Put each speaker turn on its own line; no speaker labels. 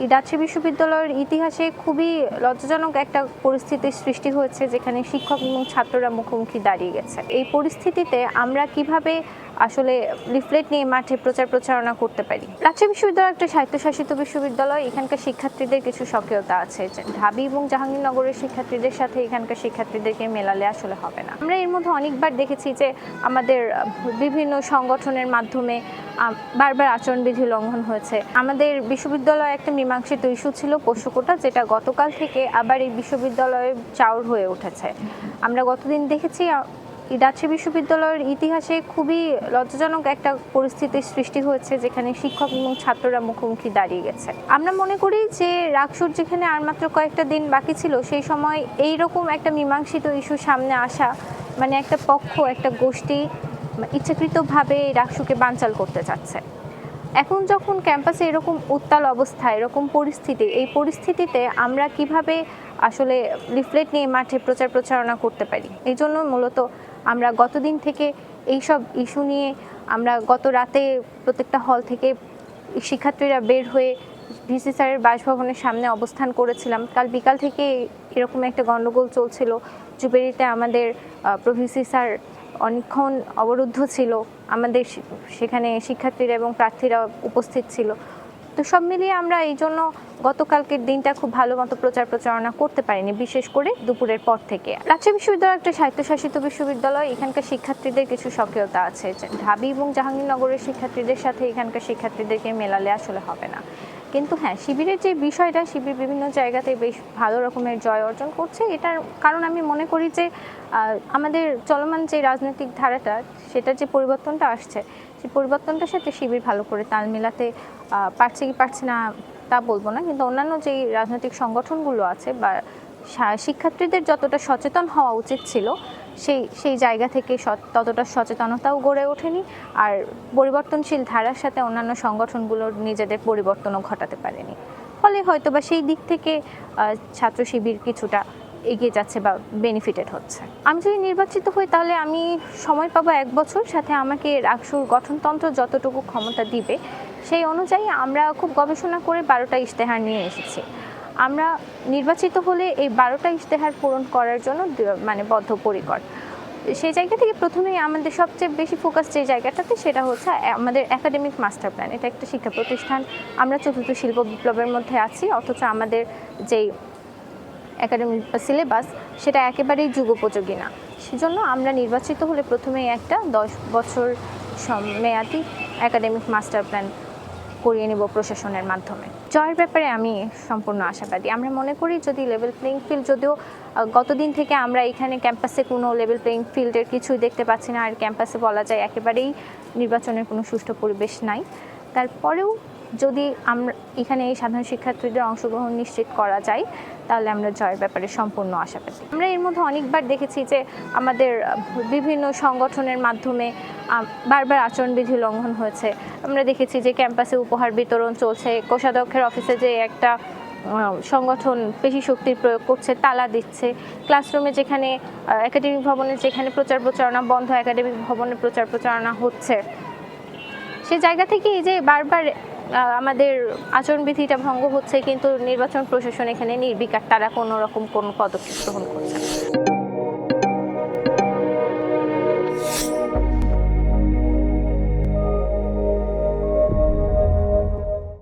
রাজশাহী বিশ্ববিদ্যালয়ের ইতিহাসে খুবই লজ্জাজনক একটা পরিস্থিতির সৃষ্টি হয়েছে, যেখানে শিক্ষক এবং ছাত্ররা মুখোমুখি দাঁড়িয়ে গেছে। এই পরিস্থিতিতে আমরা কীভাবে আসলে লিফলেট নিয়ে মাঠে প্রচার প্রচারণা করতে পারি। রাজশাহী বিশ্ববিদ্যালয় একটা স্বায়ত্তশাসিত বিশ্ববিদ্যালয়, এখানকার শিক্ষার্থীদের কিছু সক্রিয়তা আছে। ঢাবি এবং জাহাঙ্গীরনগরের শিক্ষার্থীদের সাথে এখানকার শিক্ষার্থীদেরকে মেলালে আসলে হবে না। আমরা এর মধ্যে অনেকবার দেখেছি যে আমাদের বিভিন্ন সংগঠনের মাধ্যমে বারবার আচরণবিধি লঙ্ঘন হয়েছে। আমাদের বিশ্ববিদ্যালয়ে একটা মীমাংসিত ইস্যু ছিল পোষ্যকোটা যেটা গতকাল থেকে আবার এই বিশ্ববিদ্যালয়ে চাউর হয়ে উঠেছে। আমরা গতদিন দেখেছি রাজশাহী বিশ্ববিদ্যালয়ের ইতিহাসে খুবই লজ্জাজনক একটা পরিস্থিতির সৃষ্টি হয়েছে, যেখানে শিক্ষক এবং ছাত্ররা মুখোমুখি দাঁড়িয়ে গেছে। আমরা মনে করি যে রাকসুর যেখানে আর মাত্র কয়েকটা দিন বাকি ছিল, সেই সময় এই রকম একটা মীমাংসিত ইস্যু সামনে আসা মানে একটা পক্ষ, একটা গোষ্ঠী ইচ্ছাকৃতভাবে রাকসুকে বানচাল করতে চাচ্ছে। এখন যখন ক্যাম্পাসে এরকম উত্তাল অবস্থা, এরকম পরিস্থিতি, এই পরিস্থিতিতে আমরা কীভাবে আসলে লিফলেট নিয়ে মাঠে প্রচার প্রচারণা করতে পারি? এই জন্য মূলত আমরা গতদিন থেকে এই সব ইস্যু নিয়ে আমরা গত রাতে প্রত্যেকটা হল থেকে শিক্ষার্থীরা বের হয়ে ভিসি স্যারের বাসভবনের সামনে অবস্থান করেছিলাম। কাল বিকাল থেকে এরকম একটা গণ্ডগোল চলছিল। জুবেরিতে আমাদের প্রভিসি স্যার অনেকক্ষণ অবরুদ্ধ ছিল। আমাদের সেখানে শিক্ষার্থীরা এবং প্রার্থীরা উপস্থিত ছিল। তো সব মিলিয়ে আমরা এই জন্য গতকালকের দিনটা খুব ভালো মতো প্রচার প্রচারণা করতে পারিনি, বিশেষ করে দুপুরের পর থেকে। রাজশাহী বিশ্ববিদ্যালয় একটা স্বায়ত্তশাসিত বিশ্ববিদ্যালয়, এখানকার শিক্ষার্থীদের কিছু সক্রিয়তা আছে। ঢাবি এবং জাহাঙ্গীরনগরের শিক্ষার্থীদের সাথে এখানকার শিক্ষার্থীদেরকে মেলালে আসলে হবে না। কিন্তু হ্যাঁ শিবিরের যে বিষয়টা, শিবির বিভিন্ন জায়গাতে বেশ ভালো রকমের জয় অর্জন করছে। এটার কারণ আমি মনে করি যে আমাদের চলমান যে রাজনৈতিক ধারাটা, সেটার যে পরিবর্তনটা আসছে, সেই পরিবর্তনটার সাথে শিবির ভালো করে তাল মেলাতে পারছে কি পারছে না, তা বলব না। কিন্তু অন্যান্য যেই রাজনৈতিক সংগঠনগুলো আছে বা শিক্ষার্থীদের যতটা সচেতন হওয়া উচিত ছিল সেই সেই জায়গা থেকে ততটা সচেতনতাও গড়ে ওঠেনি। আর পরিবর্তনশীল ধারার সাথে অন্যান্য সংগঠনগুলোর নিজেদের পরিবর্তনও ঘটাতে পারেনি। ফলে হয়তো বা সেই দিক থেকে ছাত্র শিবির কিছুটা এগিয়ে যাচ্ছে বা বেনিফিটেড হচ্ছে। আমি যদি নির্বাচিত হই, তাহলে আমি সময় পাবো এক বছর। সাথে আমাকে রাকসুর গঠনতন্ত্র যতটুকু ক্ষমতা দিবে, সেই অনুযায়ী আমরা খুব গবেষণা করে বারোটা ইশতেহার নিয়ে এসেছি। আমরা নির্বাচিত হলে এই বারোটা ইশতেহার পূরণ করার জন্য মানে বদ্ধপরিকর। সেই জায়গা থেকে প্রথমেই আমাদের সবচেয়ে বেশি ফোকাস যে জায়গাটাতে সেটা হচ্ছে আমাদের একাডেমিক মাস্টার প্ল্যান এটা একটা শিক্ষা প্রতিষ্ঠান। আমরা চতুর্থ শিল্প বিপ্লবের মধ্যে আছি, অথচ আমাদের যেই একাডেমিক সিলেবাস সেটা একেবারেই যুগোপযোগী না। সেজন্য আমরা নির্বাচিত হলে প্রথমেই একটা দশ বছর মেয়াদি একাডেমিক মাস্টার প্ল্যান করিয়ে নিব প্রশাসনের মাধ্যমে। জয়ের ব্যাপারে আমি সম্পূর্ণ আশাবাদী। আমরা মনে করি যদি লেভেল প্লেইং ফিল্ড যদিও গতদিন থেকে আমরা এখানে ক্যাম্পাসে কোনো লেভেল প্লেইং ফিল্ডের কিছুই দেখতে পাচ্ছি না। আর ক্যাম্পাসে বলা যায় একেবারেই নির্বাচনের কোনো সুষ্ঠু পরিবেশ নাই। তারপরেও যদি আমরা এখানে এই সাধারণ শিক্ষার্থীদের অংশগ্রহণ নিশ্চিত করা যায়, তাহলে আমরা জয়ের ব্যাপারে সম্পূর্ণ আশাবাদী আমরা এর মধ্যে অনেকবার দেখেছি যে আমাদের বিভিন্ন সংগঠনের মাধ্যমে বারবার আচরণবিধি লঙ্ঘন হয়েছে। আমরা দেখেছি যে ক্যাম্পাসে উপহার বিতরণ চলছে, কোষাধ্যক্ষের অফিসে যে একটা সংগঠন পেশি শক্তির প্রয়োগ করছে, তালা দিচ্ছে। ক্লাসরুমে যেখানে একাডেমিক ভবনে যেখানে প্রচার প্রচারণা বন্ধ, একাডেমিক ভবনে প্রচার প্রচারণা হচ্ছে। সে জায়গা থেকে এই যে বারবার আমাদের আচরণবিধিটা ভঙ্গ হচ্ছে, কিন্তু নির্বাচন প্রশাসন এখানে নির্বিকার, তারা কোনো রকম কোনো পদক্ষেপ গ্রহণ করছে না।